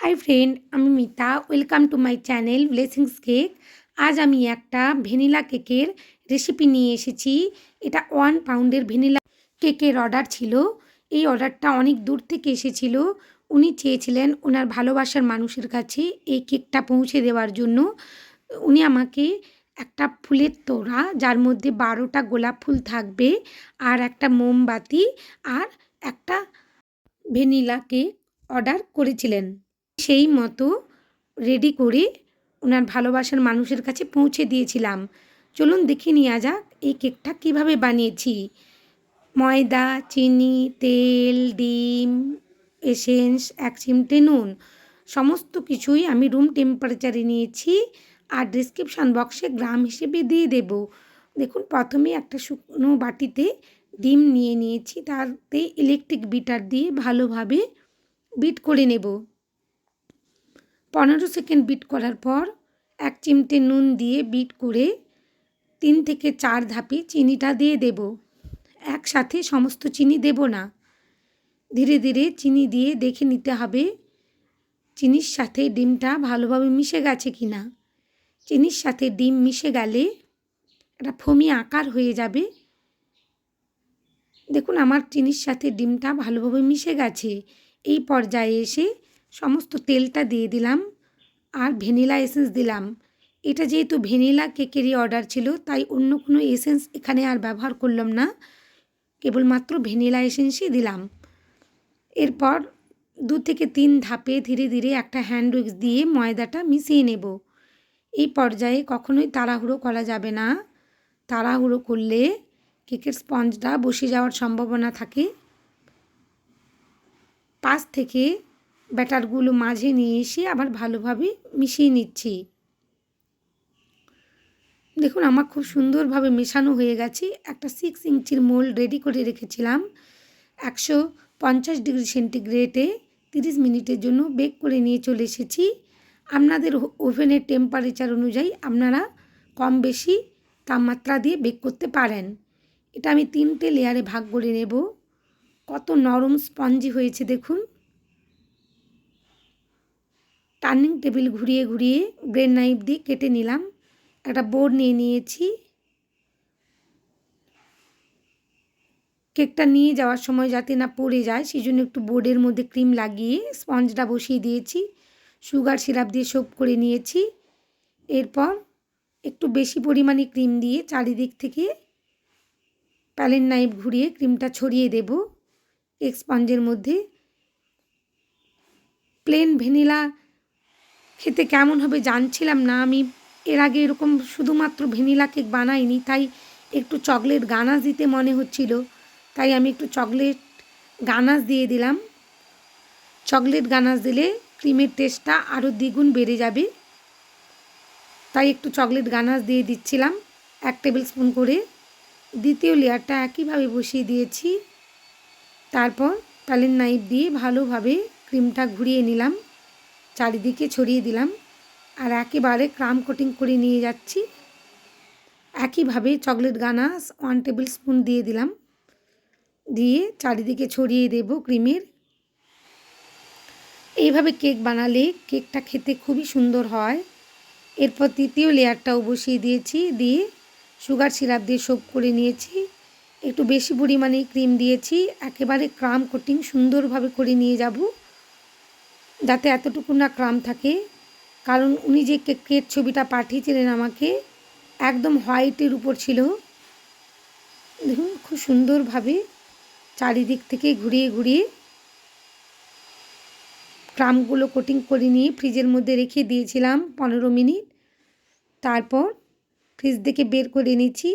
High friend আমি Mita. Welcome to my channel blessings cake আজ আমি একটা ভ্যানিলা কেকের রেসিপি নিয়ে এসেছি। এটা ওয়ান পাউন্ডের ভ্যানিলা কেকের অর্ডার ছিল। এই অর্ডারটা অনেক দূর থেকে এসেছিল। উনি চেয়েছিলেন ওনার ভালোবাসার মানুষের কাছে এই কেকটা পৌঁছে দেওয়ার জন্য। উনি আমাকে একটা ফুলের তোড়া, যার মধ্যে বারোটা গোলাপ ফুল থাকবে আর একটা মোমবাতি আর একটা ভ্যানিলা কেক অর্ডার করেছিলেন। সেই মতো রেডি করে ওনার ভালোবাসার মানুষের কাছে পৌঁছে দিয়েছিলাম। চলুন দেখে নেওয়া যাক এই কেকটা কীভাবে বানিয়েছি। ময়দা, চিনি, তেল, ডিম, এসেন্স এক চিমটে নুন সমস্ত কিছুই আমি রুম টেম্পারেচারে নিয়েছি আর ডিসক্রিপশান বক্সে গ্রাম হিসেবে দিয়ে দেব। দেখুন, প্রথমে একটা শুকনো বাটিতে ডিম নিয়ে নিয়েছি, তাতে ইলেকট্রিক বিটার দিয়ে ভালোভাবে বিট করে নেব। পনেরো সেকেন্ড বিট করার পর এক চিমটে নুন দিয়ে বিট করে তিন থেকে চার ধাপে চিনিটা দিয়ে দেব। একসাথে সমস্ত চিনি দেব না। ধীরে ধীরে চিনি দিয়ে দেখে নিতে হবে চিনির সাথে ডিমটা ভালোভাবে মিশে গেছে কি না চিনির সাথে ডিম মিশে গেলে একটা ফমি আকার হয়ে যাবে। দেখুন, আমার চিনির সাথে ডিমটা ভালোভাবে মিশে গেছে। এই পর্যায়ে এসে সমস্ত তেলটা দিয়ে দিলাম আর ভ্যানিলা এসেন্স দিলাম। এটা যেহেতু ভ্যানিলা কেকেরই অর্ডার ছিল, তাই অন্য কোনো এসেন্স এখানে আর ব্যবহার করলাম না। কেবলমাত্র ভ্যানিলা এসেন্সই দিলাম। এরপর দু থেকে তিন ধাপে ধীরে ধীরে একটা হ্যান্ড উইক্স দিয়ে ময়দাটা মিশিয়ে নেব। এই পর্যায়ে কখনোই তাড়াহুড়ো করা যাবে না। তাড়াহুড়ো করলে কেকের স্পঞ্জটা বসে যাওয়ার সম্ভাবনা থাকে। পাশ থেকে ব্যাটারগুলো মাঝে নিয়ে এসে আবার ভালোভাবে মিশিয়ে নিচ্ছি। দেখুন, আমার খুব সুন্দরভাবে মেশানো হয়ে গেছে। একটা সিক্স ইঞ্চির মোল রেডি করে রেখেছিলাম। একশো পঞ্চাশ ডিগ্রি সেন্টিগ্রেডে তিরিশ মিনিটের জন্য বেক করে নিয়ে চলে এসেছি। আপনাদের ওভেনের টেম্পারেচার অনুযায়ী আপনারা কম বেশি তাপমাত্রা দিয়ে বেক করতে পারেন। এটা আমি তিনটে লেয়ারে ভাগ করে নেব। কত নরম স্পঞ্জি হয়েছে দেখুন। টার্নিং টেবিল ঘুরিয়ে ঘুরিয়ে ব্রেন নাইফ দিয়ে কেটে নিলাম। একটা বোর্ড নিয়ে নিয়েছি। কেকটা নিয়ে যাওয়ার সময় যাতে না পড়ে যায় সেই জন্য একটু বোর্ডের মধ্যে ক্রিম লাগিয়ে স্পঞ্জটা বসিয়ে দিয়েছি। সুগার সিরাপ দিয়ে সোপ করে নিয়েছি। এরপর একটু বেশি পরিমাণে ক্রিম দিয়ে চারিদিক থেকে প্যালেন নাইফ ঘুরিয়ে ক্রিমটা ছড়িয়ে দেব। কেক স্পঞ্জের মধ্যে প্লেন ভ্যানিলা খেতে কেমন হবে জানছিলাম না। আমি এর আগে এরকম শুধুমাত্র ভ্যানিলা কেক বানাইনি, তাই একটু চকলেট গানাস দিতে মনে হচ্ছিল। তাই আমি একটু চকলেট গানাস দিয়ে দিলাম। চকলেট গানাস দিলে ক্রিমের টেস্টটা আরও দ্বিগুণ বেড়ে যাবে। তাই একটু চকলেট গানাস দিয়ে দিচ্ছিলাম এক টেবিল স্পুন করে। দ্বিতীয় লেয়ারটা একইভাবে বসিয়ে দিয়েছি। তারপর প্যালেন নাইফ দিয়ে ভালোভাবে ক্রিমটা ঘুরিয়ে নিলাম। চারিদিকে ছড়িয়ে দিলাম আর একেবারে ক্রাম কোটিং করে নিয়ে যাচ্ছি। একইভাবে chocolate ganache one table spoon দিয়ে দিলাম। দিয়ে চারিদিকে ছড়িয়ে দেব ক্রিমের। এইভাবে কেক বানালে কেকটা খেতে খুবই সুন্দর হয়। এরপর তৃতীয় লেয়ারটাও বসিয়ে দিয়েছি। দিয়ে সুগার সিরাপ দিয়ে সোপ করে নিয়েছি। একটু বেশি পরিমাণে ক্রিম দিয়েছি। একেবারে ক্রাম কোটিং সুন্দরভাবে করে নিয়ে যাব। যাতে এতটুকু না ক্রাম থাকে। কারণ উনি যে কেকের ছবিটা পাঠিয়েছিলেন আমাকে, একদম হোয়াইটের উপর ছিল। দেখুন, খুব সুন্দরভাবে চারিদিক থেকে ঘুরিয়ে ঘুরিয়ে ক্রামগুলো কোটিং করে নিয়ে ফ্রিজের মধ্যে রেখে দিয়েছিলাম পনেরো মিনিট। তারপর ফ্রিজ থেকে বের করে নিচ্ছি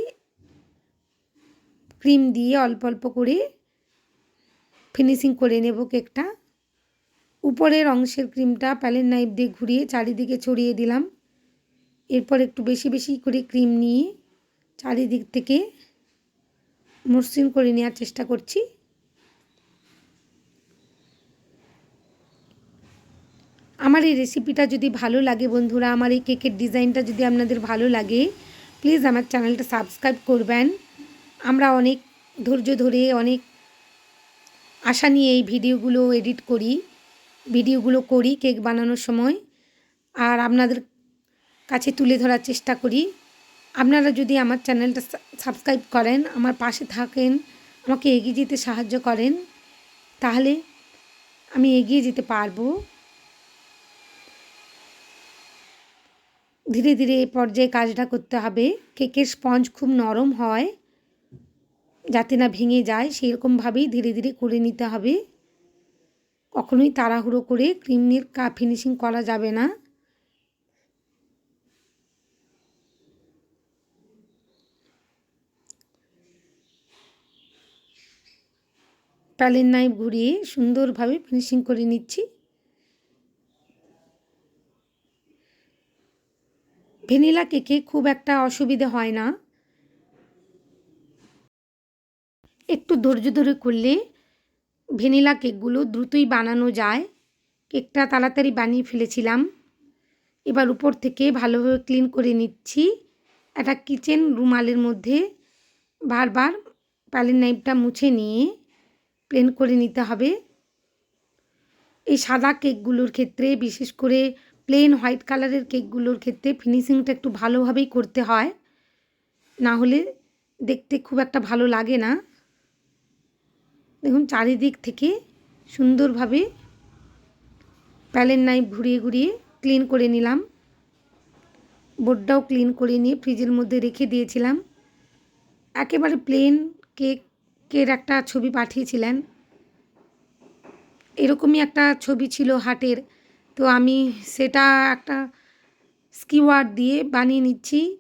ক্রিম দিয়ে অল্প অল্প করে ফিনিশিং করে নেব কেকটা উপরের অংশের ক্রিমটা প্যালেন নাইফ দিয়ে ঘুরিয়ে চারিদিকে ছড়িয়ে দিলাম। এরপর একটু বেশি বেশি করে ক্রিম নিয়ে চারিদিক থেকে মসৃণ করে নেওয়ার চেষ্টা করছি। আমার এই রেসিপিটা যদি ভালো লাগে বন্ধুরা, আমার এই কেকের ডিজাইনটা যদি আপনাদের ভালো লাগে প্লিজ আমার চ্যানেলটা সাবস্ক্রাইব করবেন। আমরা অনেক ধৈর্য ধরে, অনেক আশা নিয়ে এই ভিডিওগুলো এডিট করি। ভিডিওগুলো করি, কেক বানানোর সময়। আর আপনাদের কাছে তুলে ধরার চেষ্টা করি। আপনারা যদি আমার চ্যানেলটা সাবস্ক্রাইব করেন, আমার পাশে থাকেন, আমাকে এগিয়ে যেতে সাহায্য করেন, তাহলে আমি এগিয়ে যেতে পারব। ধীরে ধীরে এ পর্যায়ে কাজটা করতে হবে। কেকের স্পঞ্জ খুব নরম হয়, যাতে না ভেঙে যায়, সেরকমভাবেই ধীরে ধীরে করে নিতে হবে। কখনোই তাড়াহুড়ো করে ক্রিম ক্রিমের কা ফিনিশিং করা যাবে না। প্যালেন নাইফ ঘুরিয়ে সুন্দরভাবে ফিনিশিং করে নিচ্ছি। ভ্যানিলা কেকে খুব একটা অসুবিধে হয় না। একটু ধৈর্য ধরে করলে ভ্যানিলা কেকগুলো দ্রুতই বানানো যায়। কেকটা তাড়াতাড়ি বানিয়ে ফেলেছিলাম। এবার উপর থেকে ভালোভাবে ক্লিন করে নিচ্ছি। একটা কিচেন রুমালের মধ্যে বারবার প্যালেন নাইফটা মুছে নিয়ে প্লেন করে নিতে হবে। এই সাদা কেকগুলোর ক্ষেত্রে, বিশেষ করে প্লেন হোয়াইট কালারের কেকগুলোর ক্ষেত্রে ফিনিশিংটা একটু ভালোভাবেই করতে হয়। না হলে দেখতে খুব একটা ভালো লাগে না। দেখুন, চারিদিক থেকে সুন্দরভাবে প্যালেন নাইফ ঘুরিয়ে ঘুরিয়ে ক্লিন করে নিলাম। বোর্ডটাও ক্লিন করে নিয়ে ফ্রিজের মধ্যে রেখে দিয়েছিলাম। একেবারে প্লেন কেকের একটা ছবি পাঠিয়েছিলেন। এরকমই একটা ছবি ছিল হাটের। তো আমি সেটা একটা স্কিওয়ার দিয়ে বানিয়ে নিচ্ছি।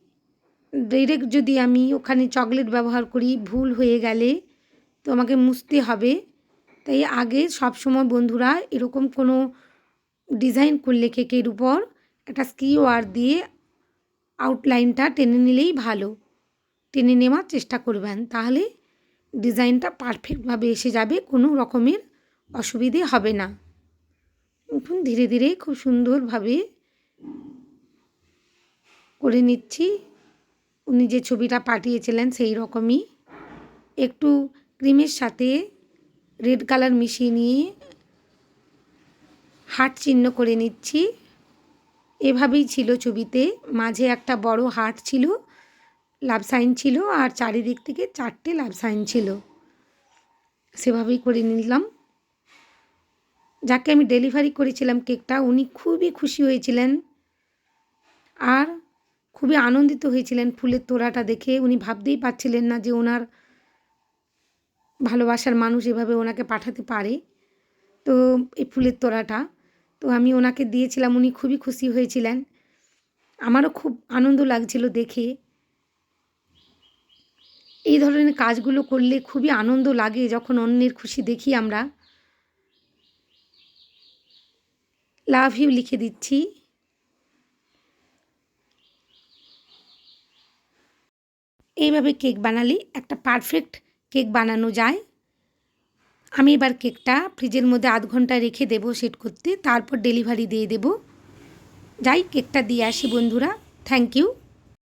ডাইরেক্ট যদি আমি ওখানে চকলেট ব্যবহার করি, ভুল হয়ে গেলে তো আমাকে মুছতে হবে। তাই আগে সব সময় বন্ধুরা এরকম কোনো ডিজাইন করলে কেকের উপর একটা স্কিওয়ার দিয়ে আউটলাইনটা টেনে নিলেই ভালো। টেনে নেওয়ার চেষ্টা করবেন, তাহলে ডিজাইনটা পারফেক্টভাবে এসে যাবে, কোনো রকমের অসুবিধে হবে না। এখন ধীরে ধীরে খুব সুন্দরভাবে করে নিচ্ছি। উনি যে ছবিটা পাঠিয়েছিলেন সেই রকমই। একটু ক্রিমের সাথে রেড কালার মিশিয়ে নিয়ে হার্ট চিহ্ন করে নিচ্ছি। এভাবেই ছিল ছবিতে। মাঝে একটা বড় হার্ট ছিল, লাভ সাইন ছিল আর চারিদিক থেকে চারটে লাভ সাইন ছিল। সেভাবেই করে নিলাম। যাকে আমি ডেলিভারি করেছিলাম কেকটা, উনি খুবই খুশি হয়েছিলেন আর খুবই আনন্দিত হয়েছিলেন ফুলের তোড়াটা দেখে। উনি ভাবতেই পারছিলেন না যে ওনার ভালোবাসার মানুষ এভাবে ওনাকে পাঠাতে পারে। তো এই ফুলের তোড়াটা। তো আমি ওনাকে দিয়েছিলাম, উনি খুবই খুশি হয়েছিলেন। আমারও খুব আনন্দ লাগছিল দেখে। এই ধরনের কাজগুলো করলে খুবই আনন্দ লাগে যখন অন্যের খুশি দেখি আমরা। লাভ ইউ লিখে দিচ্ছি। এইভাবে কেক বানালে একটা পারফেক্ট কেক বানানো যায়। আমি এবার কেকটা ফ্রিজের মধ্যে আধ ঘণ্টা রেখে দেব সেট করতে, তারপর ডেলিভারি দিয়ে দেব। যাই, কেকটা দিয়ে আসি বন্ধুরা। Thank you.